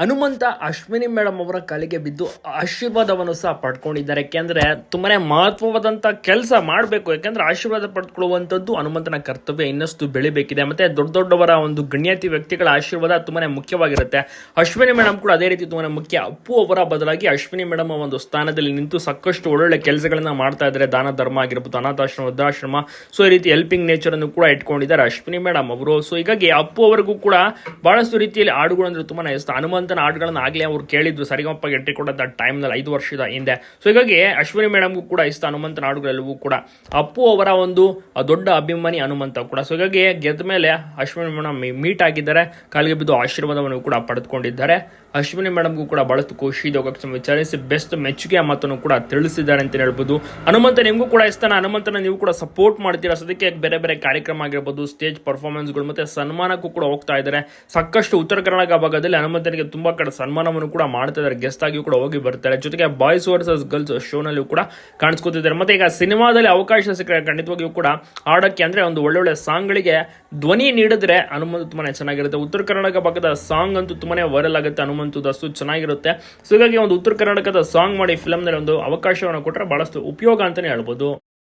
Hanumantha Ashwini madam ಅವರ ಕಾಲಿಗೆ ಬಿದ್ದು ಆಶೀರ್ವಾದವನ್ನು ಸಹ ಪಡ್ಕೊಂಡಿದ್ದಾರೆ. ಯಾಕೆಂದ್ರೆ ತುಂಬಾನೇ ಮಹತ್ವವಾದಂತ ಕೆಲಸ ಮಾಡಬೇಕು. ಯಾಕೆಂದ್ರೆ ಆಶೀರ್ವಾದ ಪಡ್ಕೊಳ್ಳುವಂಥದ್ದು ಹನುಮಂತನ ಕರ್ತವ್ಯ. ಇನ್ನಷ್ಟು ಬೆಳಿಬೇಕಿದೆ. ಮತ್ತೆ ದೊಡ್ಡ ದೊಡ್ಡವರ ಒಂದು ಗಣ್ಯಾತಿ ವ್ಯಕ್ತಿಗಳ ಆಶೀರ್ವಾದ ತುಂಬಾನೇ ಮುಖ್ಯವಾಗಿರುತ್ತೆ. ಅಶ್ವಿನಿ ಮೇಡಮ್ ಕೂಡ ಅದೇ ರೀತಿ ತುಂಬಾನೇ ಮುಖ್ಯ. ಅಪ್ಪು ಅವರ ಬದಲಾಗಿ ಅಶ್ವಿನಿ ಮೇಡಮ್ ಒಂದು ಸ್ಥಾನದಲ್ಲಿ ನಿಂತು ಸಾಕಷ್ಟು ಒಳ್ಳೊಳ್ಳೆ ಕೆಲಸಗಳನ್ನ ಮಾಡ್ತಾ ಇದ್ದಾರೆ. ದಾನ, ಧರ್ಮ ಆಗಿರ್ಬೋದು, ಅನಾಥಾಶ್ರಮ, ವೃದ್ಧಾಶ್ರಮ. ಸೊ ಈ ರೀತಿ ಹೆಲ್ಪಿಂಗ್ ನೇಚರ್ ಅನ್ನು ಕೂಡ ಇಟ್ಕೊಂಡಿದ್ದಾರೆ ಅಶ್ವಿನಿ ಮೇಡಮ್ ಅವರು. ಸೊ ಹೀಗಾಗಿ ಅಪ್ಪು ಅವರಿಗೂ ಕೂಡ ಬಹಳಷ್ಟು ರೀತಿಯಲ್ಲಿ ಹಾಡುಗಳು ಅಂದ್ರೆ ತುಂಬಾನೇ ಇಷ್ಟ. ಹನುಮಂತನ ಹಾಡುಗಳನ್ನ ಆಗಲೇ ಅವ್ರು ಕೇಳಿದ್ರು ಸರಿಗಮಪ್ಪ ಎಂಟ್ರಿ ಕೊಟ್ಟಂತ ಟೈಮ್ನಲ್ಲಿ ಐದು ವರ್ಷದ ಹಿಂದೆ. ಸೊ ಹೀಗಾಗಿ ಅಶ್ವಿನಿ ಮೇಡಮ್ಗೂ ಕೂಡ ಇಷ್ಟ, ಹನುಮಂತನ ಹಾಡುಗಳೆಲ್ಲವೂ ಕೂಡ. ಅಪ್ಪು ಅವರ ಒಂದು ದೊಡ್ಡ ಅಭಿಮಾನಿ ಹನುಮಂತ ಕೂಡ. ಸೊ ಹೀಗಾಗಿ ಗೆದ್ದ ಮೇಲೆ ಅಶ್ವಿನಿ ಮೇಡಮ್ ಮೀಟ್ ಆಗಿದ್ದಾರೆ. ಕಾಲಿಗೆ ಬಿದ್ದು ಆಶೀರ್ವಾದವನ್ನು ಕೂಡ ಪಡೆದುಕೊಂಡಿದ್ದಾರೆ. ಅಶ್ವಿನಿ ಮೇಡಮ್ಗೂ ಕೂಡ ಬಹಳಷ್ಟು ಖುಷಿ ಹೋಗಕ್ಕೆ ವಿಚಾರಿಸಿ ಬೆಸ್ಟ್ ಮೆಚ್ಚುಗೆ ಮಾತನ್ನು ಕೂಡ ತಿಳಿಸಿದ್ದಾರೆ ಅಂತ ಹೇಳ್ಬೋದು. ಹನುಮಂತ, ನಿಮಗೂ ಕೂಡ ಇಷ್ಟ ಹನುಮಂತನ ನೀವು ಕೂಡ ಸಪೋರ್ಟ್ ಮಾಡ್ತೀರಾ? ಸದ್ಯಕ್ಕೆ ಬೇರೆ ಬೇರೆ ಕಾರ್ಯಕ್ರಮ ಆಗಿರ್ಬೋದು ಸ್ಟೇಜ್ ಪರ್ಫಾರ್ಮೆನ್ಸ್ಗಳು ಮತ್ತೆ ಸನ್ಮಾನಕ್ಕೂ ಕೂಡ ಹೋಗ್ತಾ ಇದ್ದಾರೆ. ಸಾಕಷ್ಟು ಉತ್ತರ ಕರ್ನಾಟಕ ಭಾಗದಲ್ಲಿ ಹನುಮಂತನಿಗೆ ತುಂಬಾ ಕಡೆ ಸನ್ಮಾನವನ್ನು ಕೂಡ ಮಾಡ್ತಾ ಇದ್ದಾರೆ. ಗೆಸ್ಟ್ ಆಗಿಯೂ ಕೂಡ ಹೋಗಿ ಬರ್ತಾರೆ. ಜೊತೆಗೆ ಬಾಯ್ಸ್ ವರ್ಸಸ್ ಗರ್ಲ್ಸ್ ಶೋನಲ್ಲಿ ಕೂಡ ಕಾಣಿಸ್ಕೊತಿದ್ದಾರೆ. ಮತ್ತೆ ಈಗ ಸಿನಿಮಾದಲ್ಲಿ ಅವಕಾಶ ಸಿಕ್ಕರೆ ಖಂಡಿತವಾಗಿಯೂ ಕೂಡ ಆಡಕ್ಕೆ ಅಂದ್ರೆ ಒಂದು ಒಳ್ಳೊಳ್ಳೆ ಸಾಂಗ್ಗಳಿಗೆ ಧ್ವನಿ ನೀಡಿದ್ರೆ ಹನುಮಂತು ತುಂಬಾನೇ ಚೆನ್ನಾಗಿರುತ್ತೆ. ಉತ್ತರ ಕರ್ನಾಟಕ ಭಾಗದ ಸಾಂಗ್ ಅಂತೂ ತುಂಬಾನೇ ವೈರಲ್ ಆಗುತ್ತೆ. ಹನುಮಂತದ್ದು ಅಷ್ಟು ಚೆನ್ನಾಗಿರುತ್ತೆ. ಸೊ ಹೀಗಾಗಿ ಒಂದು ಉತ್ತರ ಕರ್ನಾಟಕದ ಸಾಂಗ್ ಮಾಡಿ ಫಿಲಮ್ನಲ್ಲಿ ಒಂದು ಅವಕಾಶವನ್ನು ಕೊಟ್ಟರೆ ಬಹಳಷ್ಟು ಉಪಯೋಗ ಅಂತಾನೆ ಹೇಳ್ಬೋದು.